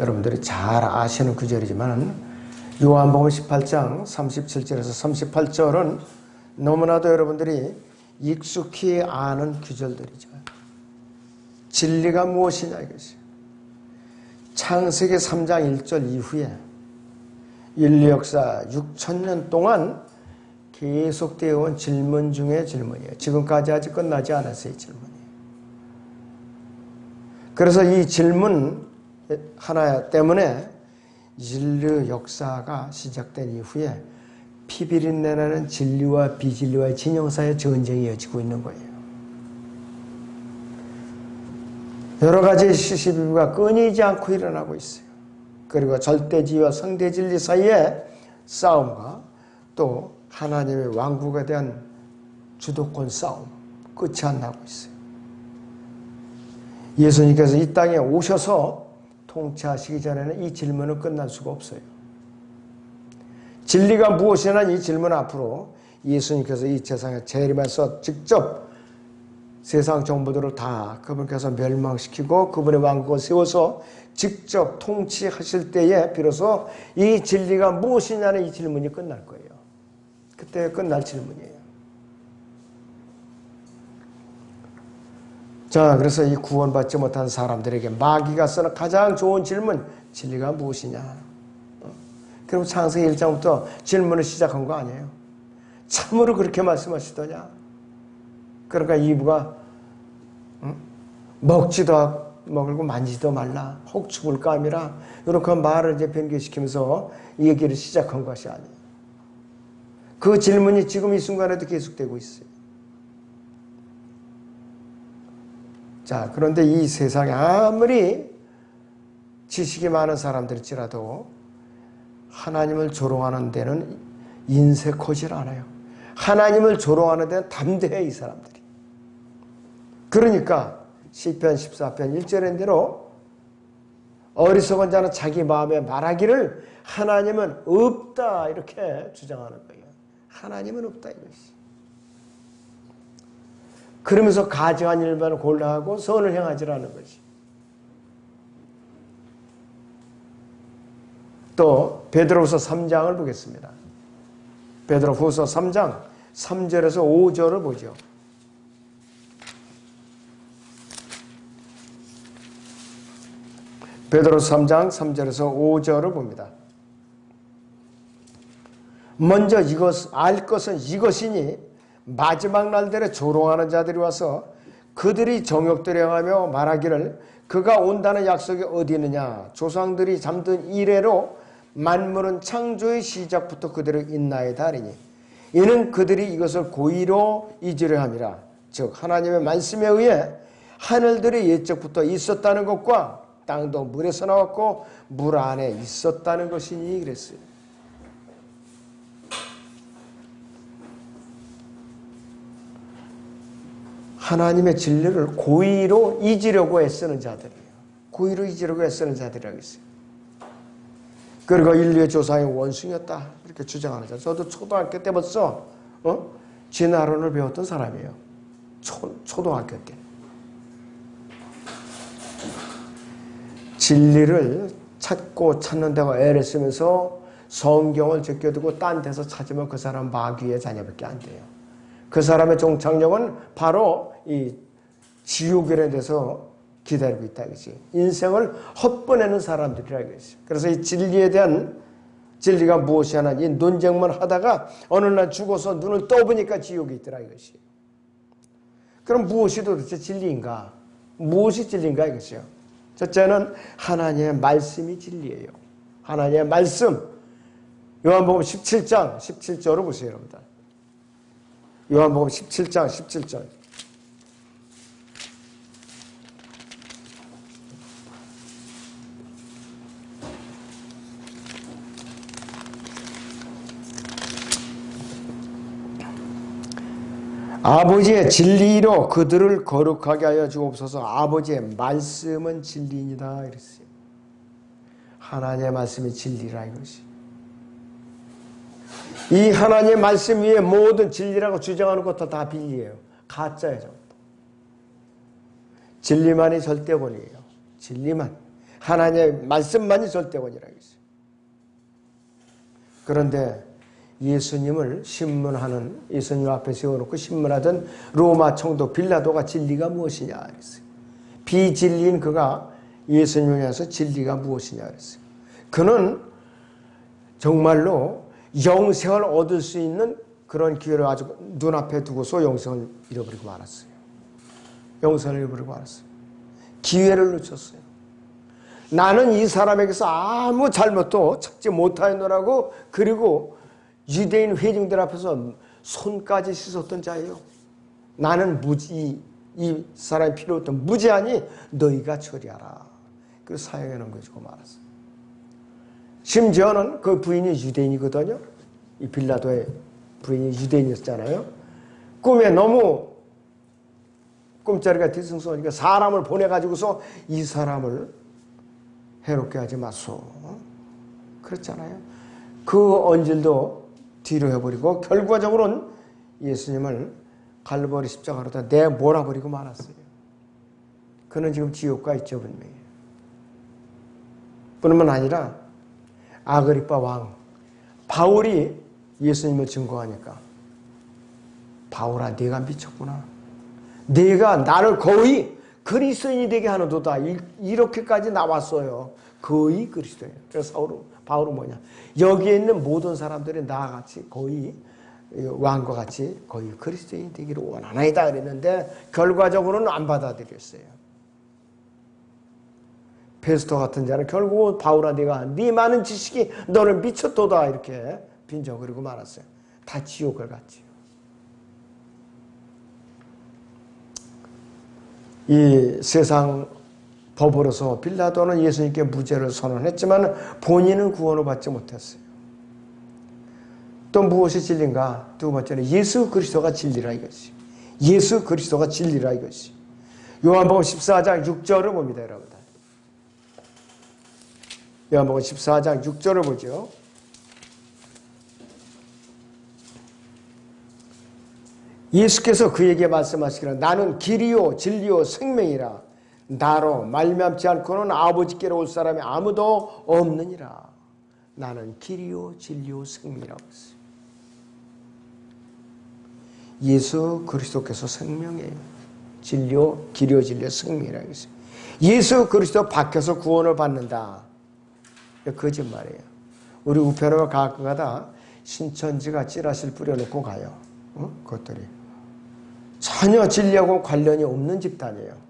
여러분들이 잘 아시는 구절이지만 요한복음 18장 37절에서 38절은 너무나도 여러분들이 익숙히 아는 구절들이죠. 진리가 무엇이냐 이것이. 창세기 3장 1절 이후에 인류 역사 6천년 동안 계속되어 온 질문 중의 질문이에요. 지금까지 아직 끝나지 않았어요, 이 질문이. 그래서 이 질문 하나 때문에 인류 역사가 시작된 이후에 피비린내나는 진리와 비진리와의 진영사의 전쟁이 이어지고 있는 거예요. 여러 가지 시시비비가 끊이지 않고 일어나고 있어요. 그리고 절대지와 상대진리 사이의 싸움과 또 하나님의 왕국에 대한 주도권 싸움 끝이 안 나고 있어요. 예수님께서 이 땅에 오셔서 통치하시기 전에는 이 질문은 끝날 수가 없어요. 진리가 무엇이냐 이 질문 앞으로 예수님께서 이 세상에 재림해서 직접 세상 정부들을 다 그분께서 멸망시키고 그분의 왕국을 세워서 직접 통치하실 때에 비로소 이 진리가 무엇이냐는 이 질문이 끝날 거예요. 그때 끝날 질문이에요. 자, 그래서 이 구원받지 못한 사람들에게 마귀가 쓰는 가장 좋은 질문, 진리가 무엇이냐? 어? 그럼 창세기 1장부터 질문을 시작한 거 아니에요? 참으로 그렇게 말씀하시더냐? 그러니까 이브가 응? 먹지도 먹고 만지도 말라. 혹 죽을까 함이라. 이렇게 말을 이제 변개시키면서 이 얘기를 시작한 것이 아니에요. 그 질문이 지금 이 순간에도 계속되고 있어요. 자, 그런데 이 세상에 아무리 지식이 많은 사람들일지라도 하나님을 조롱하는 데는 인색하질 않아요. 하나님을 조롱하는 데는 담대해 이 사람들이. 그러니까 시편 14편 1절인 대로 어리석은 자는 자기 마음에 말하기를 하나님은 없다 이렇게 주장하는 거예요. 하나님은 없다 이것이. 그러면서 가증한 일만 골라하고 선을 행하지라는 것이. 또 베드로후서 3장을 보겠습니다. 베드로후서 3장 3절에서 5절을 보죠. 베드로서 3장 3절에서 5절을 봅니다. 먼저 이것 알 것은 이것이니 마지막 날들에 조롱하는 자들이 와서 그들이 정욕들에 하며 말하기를 그가 온다는 약속이 어디 있느냐 조상들이 잠든 이래로 만물은 창조의 시작부터 그대로 있나이다 하리니 이는 그들이 이것을 고의로 잊으려 함이라 즉 하나님의 말씀에 의해 하늘들이 옛적부터 있었다는 것과 땅도 물에서 나왔고 물 안에 있었다는 것이니 그랬어요. 하나님의 진리를 고의로 잊으려고 애쓰는 자들이에요. 고의로 잊으려고 애쓰는 자들이라고 있어요. 그리고 인류의 조상의 원숭이였다. 이렇게 주장하는 자. 저도 초등학교 때 벌써, 어? 진화론을 배웠던 사람이에요. 초, 초등학교 때. 진리를 찾고 찾는다고 애를 쓰면서 성경을 제껴두고 딴 데서 찾으면 그 사람 마귀의 자녀밖에 안 돼요. 그 사람의 종착역은 바로 이 지옥에 대해서 기다리고 있다 이거지. 인생을 헛보내는 사람들이라 이거지. 그래서 이 진리에 대한 진리가 무엇이 하나 이 논쟁만 하다가 어느 날 죽어서 눈을 떠보니까 지옥에 있더라 이것이. 그럼 무엇이 도대체 진리인가? 무엇이 진리인가 이것이요. 첫째는 하나님의 말씀이 진리예요. 하나님의 말씀. 요한복음 17장 17절을 보세요, 여러분들. 요한복음 17장 17절. 아버지의 진리로 그들을 거룩하게 하여 주옵소서 아버지의 말씀은 진리입니다. 이랬어요. 하나님의 말씀이 진리라 이것이. 이 하나님의 말씀 위에 모든 진리라고 주장하는 것도 다 비리예요. 가짜예요. 진리만이 절대권이에요. 진리만. 하나님의 말씀만이 절대권이라고 했어요. 그런데 예수님을 신문하는 예수님 앞에 세워놓고 신문하던 로마 총독 빌라도가 진리가 무엇이냐 그랬어요. 비진리인 그가 예수님을 향해서 진리가 무엇이냐 그랬어요. 그는 정말로 영생을 얻을 수 있는 그런 기회를 아주 눈앞에 두고서 영생을 잃어버리고 말았어요. 영생을 잃어버리고 말았어요. 기회를 놓쳤어요. 나는 이 사람에게서 아무 잘못도 찾지 못하였노라고 그리고 유대인 회중들 앞에서 손까지 씻었던 자예요. 나는 무지 이 사람이 필요 없던 무지하니 너희가 처리하라. 그래서 놓은 거지고 말았어요. 심지어는 그 부인이 유대인이거든요. 이 빌라도의 부인이 유대인이었잖아요. 꿈에 너무 꿈자리가 뒤숭숭하니까 사람을 보내가지고서 이 사람을 해롭게 하지 마소. 그렇잖아요. 그 언질도 뒤로 해버리고 결과적으로는 예수님을 갈보리 십자가로다 내몰아버리고 말았어요. 그는 지금 지옥가 있죠 분명히. 뿐만 아니라 아그리파 왕 바울이 예수님을 증거하니까 바울아 네가 미쳤구나. 네가 나를 거의 그리스도인이 되게 하는도다. 이렇게까지 나왔어요. 거의 그리스도인. 그래서 사울은 바울은 뭐냐? 여기에 있는 모든 사람들이 나같이 거의 왕과 같이 거의 그리스도인이 되기를 원하나이다 그랬는데 결과적으로는 안 받아들였어요. 페스토 같은 자는 결국 바울아 네가 네 많은 지식이 너를 미쳤도다 이렇게 빈정거리고 말았어요. 다 지옥을 갔지요. 이 세상 법으로서 빌라도는 예수님께 무죄를 선언했지만 본인은 구원을 받지 못했어요. 또 무엇이 진리인가? 두 번째는 예수 그리스도가 진리라 이것이. 예수 그리스도가 진리라 이것이. 요한복음 14장 6절을 봅니다, 여러분들. 요한복음 14장 6절을 보죠. 예수께서 그에게 말씀하시기를 나는 길이요 진리요 생명이라 나로 말미암지 않고는 아버지께로 올 사람이 아무도 없느니라. 나는 길이요 진리요 생명이라고 했어요. 예수 그리스도께서 생명이에요. 진리요 길이요 진리요 생명이라고 했어요. 예수 그리스도 밖에서 구원을 받는다. 거짓말이에요. 우리 우편으로 가끔가다 신천지가 찌라시를 뿌려놓고 가요. 어? 그것들이. 전혀 진리하고 관련이 없는 집단이에요.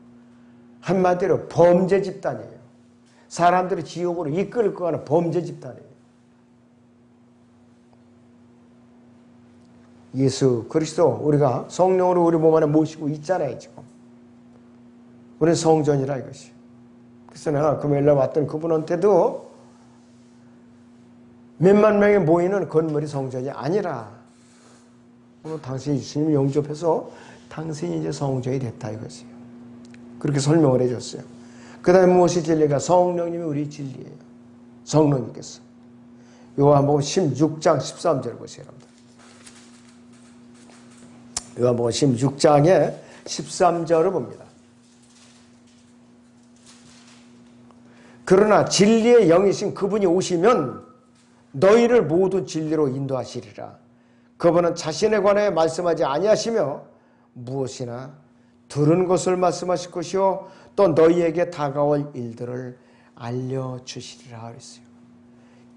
한마디로 범죄 집단이에요. 사람들을 지옥으로 이끌 거 하는 범죄 집단이에요. 예수 그리스도 우리가 성령으로 우리 몸 안에 모시고 있잖아요 지금. 우리는 성전이라 이것이. 그래서 내가 금요일날 왔던 그분한테도 몇만 명이 모이는 건물이 성전이 아니라 당신이 주님 영접해서 당신이 이제 성전이 됐다 이것이에요. 그렇게 설명을 해줬어요. 그 다음에 무엇이 진리가? 성령님이 우리 진리예요. 성령님께서. 요한복음 16장 13절 보세요. 여러분들. 요한복음 16장에 13절을 봅니다. 그러나 진리의 영이신 그분이 오시면 너희를 모두 진리로 인도하시리라. 그분은 자신에 관해 말씀하지 아니하시며 무엇이나 들은 것을 말씀하실 것이요 또 너희에게 다가올 일들을 알려주시리라 그랬어요.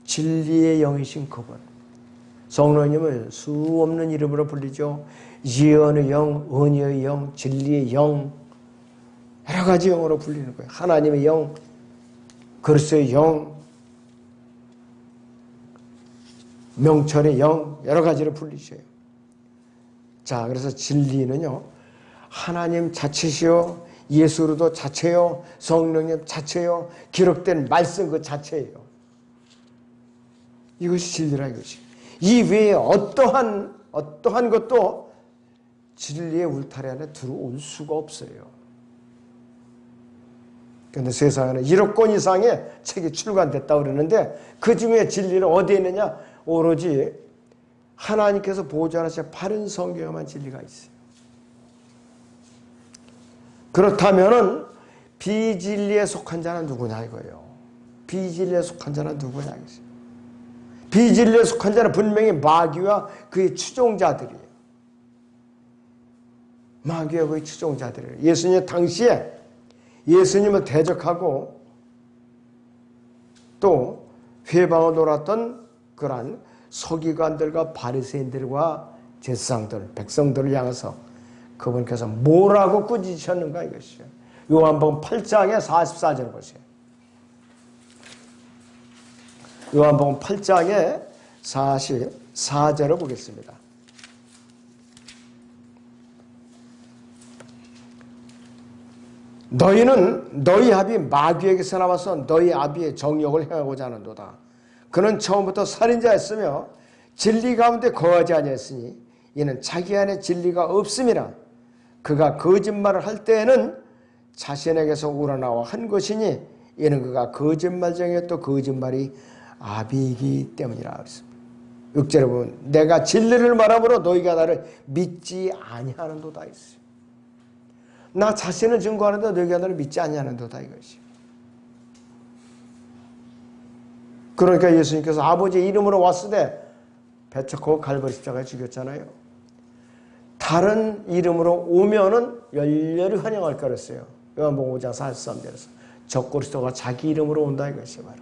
진리의 영이신 그분. 성령님을 수 없는 이름으로 불리죠. 예언의 영, 은혜의 영, 진리의 영, 여러 가지 영으로 불리는 거예요. 하나님의 영, 그리스도의 영, 명철의 영, 여러 가지로 불리셔요. 자, 그래서 진리는요, 하나님 자체시요, 예수로도 자체요, 성령님 자체요, 기록된 말씀 그 자체예요. 이것이 진리라 이것이. 이 외에 어떠한 어떠한 것도 진리의 울타리 안에 들어올 수가 없어요. 그런데 세상에는 1억 권 이상의 책이 출간됐다 그러는데 그 중에 진리는 어디에 있느냐? 오로지 하나님께서 보존하신 바른 성경에만 진리가 있어요. 그렇다면은 비진리에 속한 자는 누구냐 이거예요. 비진리에 속한 자는 누구냐 이것이. 비진리에 속한 자는 분명히 마귀와 그의 추종자들이에요. 마귀와 그의 추종자들이에요. 예수님 당시에 예수님을 대적하고 또 회방을 놀았던 그러한 서기관들과 바리새인들과 제사장들, 백성들을 향해서 그분께서 뭐라고 꾸짖으셨는가 이것이요. 요한복음 8장의 44절 보세요. 요한복음 8장의 44절을 보겠습니다. 너희는 너희 합이 마귀에게서 나와서 너희 아비의 정욕을 행하고자 하는도다. 그는 처음부터 살인자였으며 진리 가운데 거하지 아니했으니 이는 자기 안에 진리가 없음이라. 그가 거짓말을 할 때에는 자신에게서 우러나와 한 것이니 이는 그가 거짓말쟁이 또 거짓말이 아비이기 때문이라 그랬습니다. 6절에 보면 내가 진리를 말함으로 너희가 나를 믿지 아니하는 도다 있어요. 나 자신을 증거하는데 너희가 나를 믿지 아니하는 도다 이것이. 그러니까 예수님께서 아버지 이름으로 때 배척하고 갈보리 십자가에 죽였잖아요. 다른 이름으로 오면은 열렬히 환영할 거랬어요. 요한복음 5장 43절에서 적그리스도가 자기 이름으로 온다 이것이 바로.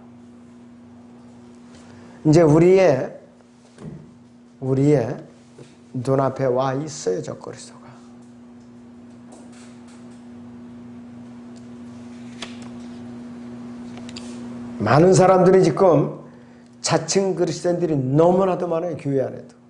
이제 우리의 우리의 눈앞에 와 있어요 적그리스도가. 많은 사람들이 지금 자칭 그리스도인들이 너무나도 많아요 교회 안에도.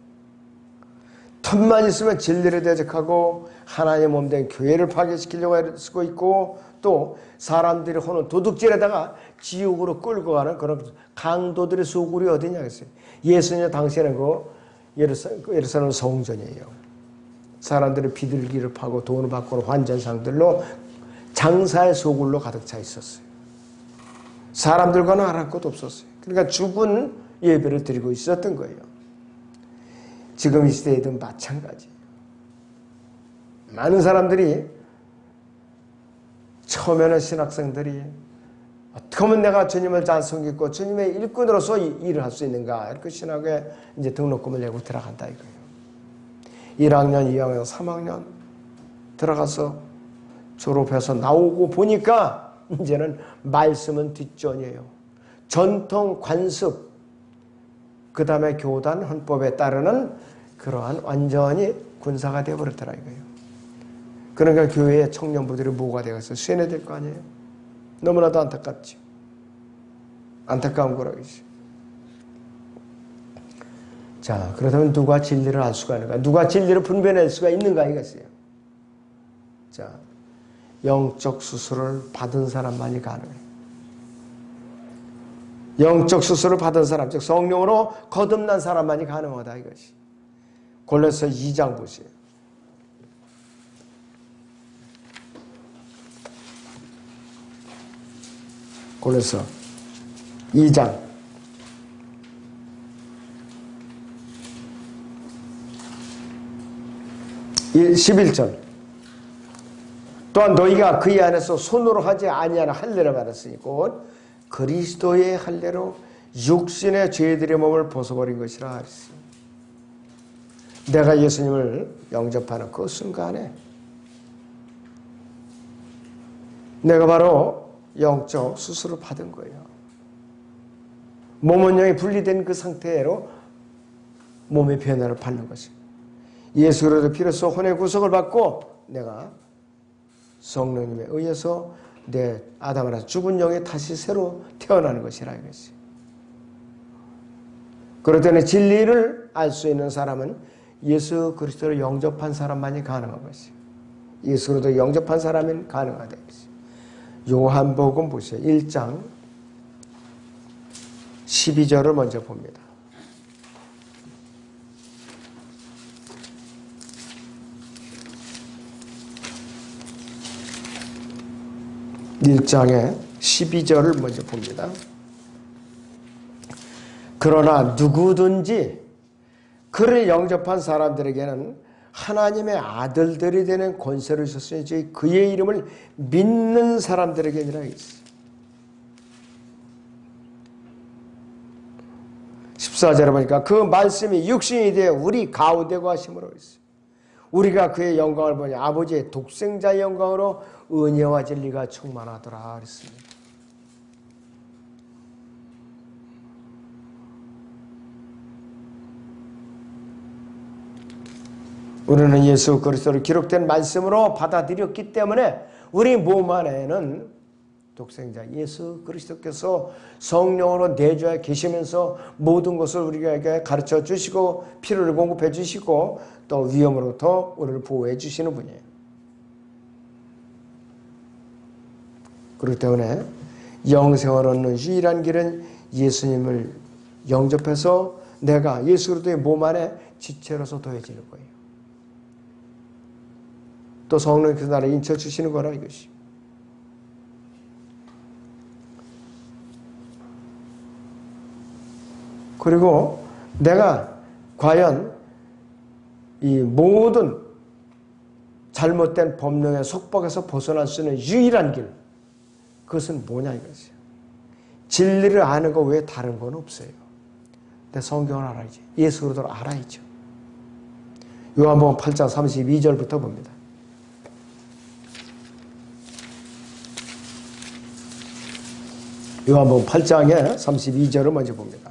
틈만 있으면 진리를 대적하고 하나님의 몸된 교회를 파괴시키려고 쓰고 있고 또 사람들이 하는 도둑질에다가 지옥으로 끌고 가는 그런 강도들의 소굴이 어디냐 했어요. 예수님 당시에는 그 예루살렘 성전이에요. 사람들이 비둘기를 파고 돈을 받고 환전상들로 장사의 소굴로 가득 차 있었어요. 사람들과는 알할 것도 없었어요. 그러니까 죽은 예배를 드리고 있었던 거예요. 지금 이 시대에도 마찬가지예요. 많은 사람들이 처음에는 신학생들이 어떻게 하면 내가 주님을 잘 섬기고 주님의 일꾼으로서 일을 할 수 있는가 이렇게 신학에 이제 등록금을 내고 들어간다 이거예요. 1학년, 2학년, 3학년 들어가서 졸업해서 나오고 보니까 이제는 말씀은 뒷전이에요. 전통 관습, 그 다음에 교단 헌법에 따르는 그러한 완전히 군사가 되어버렸더라 이거예요. 그러니까 교회의 청년부들이 뭐가 되어서 쇠뇌 될거 아니에요. 너무나도 안타깝죠. 안타까운 거라겠죠. 자, 그렇다면 누가 진리를 알 수가 있는가? 누가 진리를 분별할 수가 있는가 이것이에요. 자, 영적 수술을 받은 사람만이 가능해요. 영적 수술을 받은 사람, 즉 성령으로 거듭난 사람만이 가능하다 이것이. 골로새 2장 보세요. 골로새 2장 11절 또한 너희가 그의 안에서 손으로 하지 아니하는 할례를 받았으니 곧 그리스도의 할례로 육신의 죄들의 몸을 벗어버린 것이라 하였습니다. 내가 예수님을 영접하는 그 순간에 내가 바로 영적 수술을 받은 거예요. 몸은 영이 분리된 그 상태로 몸의 변화를 받는 것입니다. 예수 그리스도 피로써 혼의 구속을 받고 내가 성령님에 의해서 내 아담이라 죽은 영이 다시 새로 태어나는 것이라 이것이. 그렇다면 진리를 알 수 있는 사람은 예수 그리스도를 영접한 사람만이 가능한 것이. 예수 그리스도 영접한 사람은 가능하다 이것이. 요한복음 보세요. 1장 12절을 먼저 봅니다. 1장의 12절을 먼저 봅니다. 그러나 누구든지 그를 영접한 사람들에게는 하나님의 아들들이 되는 권세를 주셨으니 그의 이름을 믿는 사람들에게 아니라 있어요. 14절에 보니까 그 말씀이 육신이 되어 우리 가운데 거하심으로 있어요. 우리가 그의 영광을 보니 아버지의 독생자의 영광으로 은혜와 진리가 충만하더라 그랬습니다. 우리는 예수 그리스도를 기록된 말씀으로 받아들였기 때문에 우리 몸 안에는 독생자 예수 그리스도께서 성령으로 내주에 계시면서 모든 것을 우리에게 가르쳐 주시고 필요를 공급해 주시고 또 위험으로부터 우리를 보호해 주시는 분이에요. 그렇기 때문에 영생을 얻는 유일한 길은 예수님을 영접해서 내가 예수 그리스도의 몸 안에 지체로서 더해지는 거예요. 또 성령께서 나를 인쳐 주시는 거라 이것이. 그리고 내가 과연 이 모든 잘못된 법령의 속박에서 벗어날 수 있는 유일한 길 그것은 뭐냐 이거죠. 진리를 아는 거 외에 다른 건 없어요. 내 성경을 알아야지. 예수 그리스도를 알아야죠. 요한복음 8장 32절부터 봅니다. 요한복음 8장의 32절을 먼저 봅니다.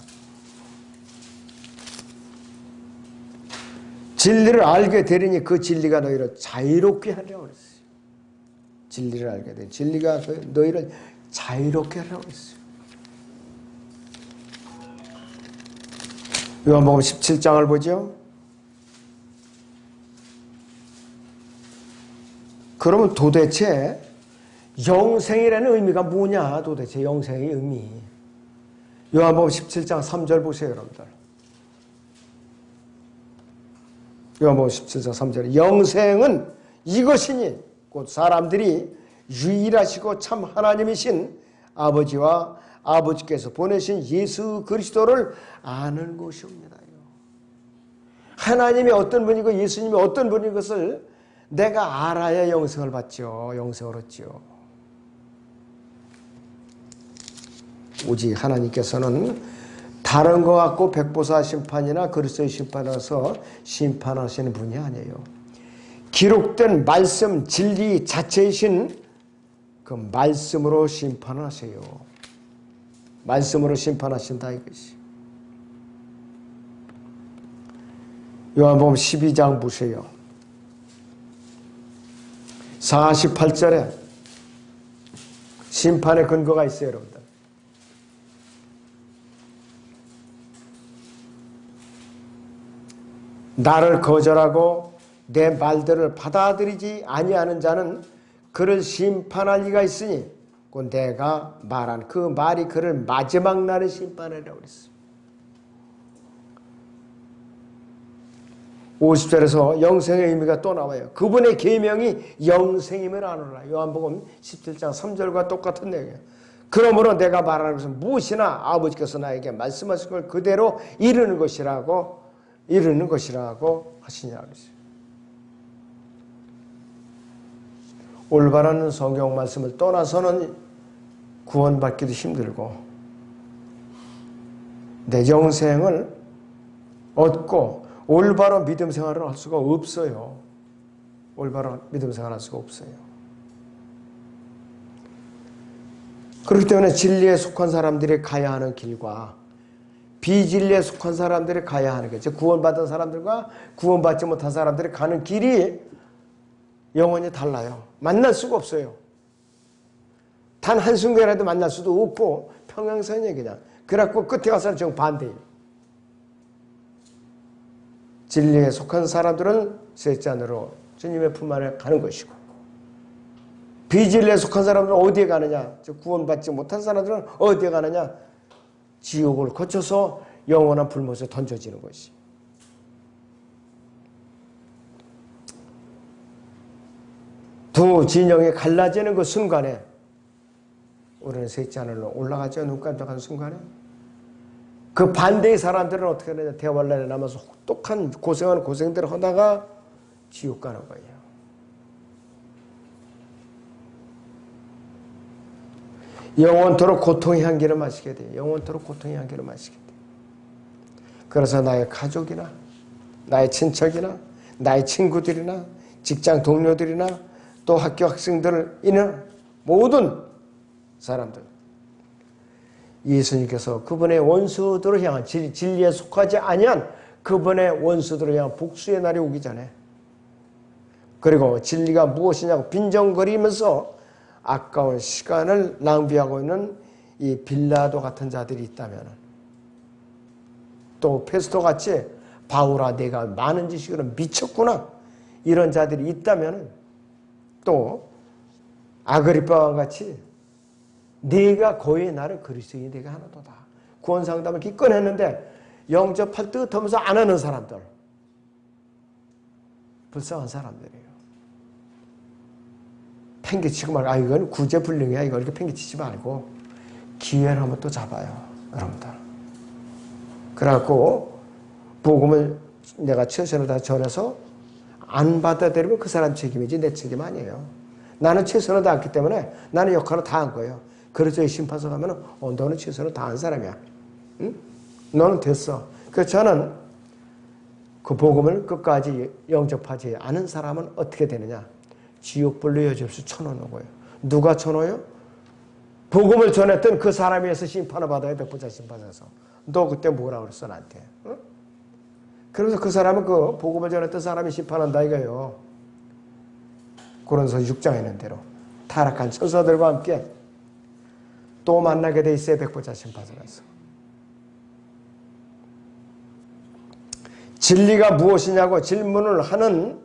진리를 알게 되리니 그 진리가 너희를 자유롭게 하려고 그랬어요. 진리를 알게 되 진리가 그 너희를 자유롭게 하려고 했어요. 요한복음 17장을 보죠. 그러면 도대체 영생이라는 의미가 뭐냐 도대체 영생의 의미 요한복음 17장 3절 보세요 여러분들 요한복음 17장 3절 영생은 이것이니 곧 사람들이 유일하시고 참 하나님이신 아버지와 아버지께서 보내신 예수 그리스도를 아는 것이옵니다. 하나님이 어떤 분이고 예수님이 어떤 분인 것을 내가 알아야 영생을 받죠. 영생을 얻죠. 오직 하나님께서는 다른 것 같고 백보사 심판이나 그리스도의 심판에서 심판하시는 분이 아니에요. 기록된 말씀 진리 자체이신 그 말씀으로 심판하세요. 말씀으로 심판하신다 이것이. 요한복음 12장 보세요. 48절에 심판의 근거가 있어요, 여러분들. 나를 거절하고 내 말들을 받아들이지 아니하는 자는 그를 심판할 리가 있으니 그 내가 말한 그 말이 그를 마지막 날에 심판하라고 그랬어. 50절에서 영생의 의미가 또 나와요. 그분의 계명이 영생임을 아노라. 요한복음 17장 3절과 똑같은 내용이에요. 그러므로 내가 말하는 것은 무엇이나 아버지께서 나에게 말씀하신 걸 그대로 이루는 것이라고 이루는 것이라고 하시냐 그랬어요. 올바른 성경 말씀을 떠나서는 구원받기도 힘들고 내 영생을 얻고 올바른 믿음 생활을 할 수가 없어요. 올바른 믿음 생활을 할 수가 없어요. 그렇기 때문에 진리에 속한 사람들이 가야 하는 길과 비진리에 속한 사람들이 가야 하는 거죠. 구원받은 사람들과 구원받지 못한 사람들이 가는 길이 영원히 달라요. 만날 수가 없어요. 단 한순간이라도 만날 수도 없고 평행선이에요 그냥. 그래갖고 끝에 가서는 정 반대예요. 진리에 속한 사람들은 셋째 안으로 주님의 품 안에 가는 것이고 비진리에 속한 사람들은 어디에 가느냐? 구원받지 못한 사람들은 어디에 가느냐? 지옥을 거쳐서 영원한 불못에 던져지는 것이. 두 진영이 갈라지는 그 순간에 우리는 셋째 하늘로 올라가죠. 눈 깜짝한 순간에. 그 반대의 사람들은 어떻게 하느냐. 대활란에 남아서 혹독한 고생하는 고생들을 하다가 지옥 가는 거예요. 영원토록 고통의 향기를 마시게 돼요. 영원토록 고통의 향기를 마시게 돼요. 그래서 나의 가족이나 나의 친척이나 나의 친구들이나 직장 동료들이나 또 학교 학생들이나 모든 사람들 예수님께서 그분의 원수들을 향한 진- 진리에 속하지 아니한 그분의 원수들을 향한 복수의 날이 오기 전에 그리고 진리가 무엇이냐고 빈정거리면서 아까운 시간을 낭비하고 있는 이 빌라도 같은 자들이 있다면 또 페스토 같이 바울아 내가 많은 지식으로 미쳤구나. 이런 자들이 있다면 또 아그리빠와 같이 네가 거의 나를 그리스도인이 되게 하나도다. 구원 상담을 기껏 했는데 영접할 듯 하면서 안 하는 사람들. 불쌍한 사람들이에요 팽개치고 말고 아 이건 구제불능이야. 이거 이렇게 팽개치지 말고 기회를 한번 또 잡아요 여러분들. 그래갖고 복음을 내가 최선을 다 전해서 안 받아들이면 그 사람 책임이지 내 책임 아니에요. 나는 최선을 다했기 때문에 나는 역할을 다 한 거예요. 그래서 이 심판서 가면 어, 너는 최선을 다 한 사람이야. 응? 너는 됐어. 그래서 저는 그 복음을 끝까지 영접하지 않은 사람은 어떻게 되느냐 지옥불로 여집수 쳐놓는 거예요. 누가 쳐놓아요? 복음을 전했던 그 사람에 의해서 심판을 받아야 백보자 심판에서. 너 그때 뭐라 그랬어 나한테? 어? 그래서 그 사람은 그 복음을 전했던 사람이 심판한다 이거예요. 고린서 6장에 있는 대로 타락한 천사들과 함께 또 만나게 돼 있어요 백보자 심판에서. 진리가 무엇이냐고 질문을 하는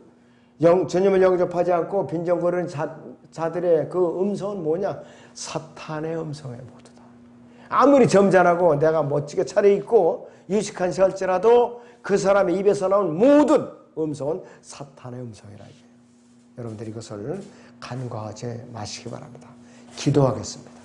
영, 주님을 영접하지 않고 빈정 거리는 자, 자들의 그 음성은 뭐냐? 사탄의 음성에 모두다. 아무리 점잖하고 내가 멋지게 차려입고 유식한 시할지라도 그 사람의 입에서 나온 모든 음성은 사탄의 음성이라 이거예요. 여러분들 이것을 간과하지 마시기 바랍니다. 기도하겠습니다.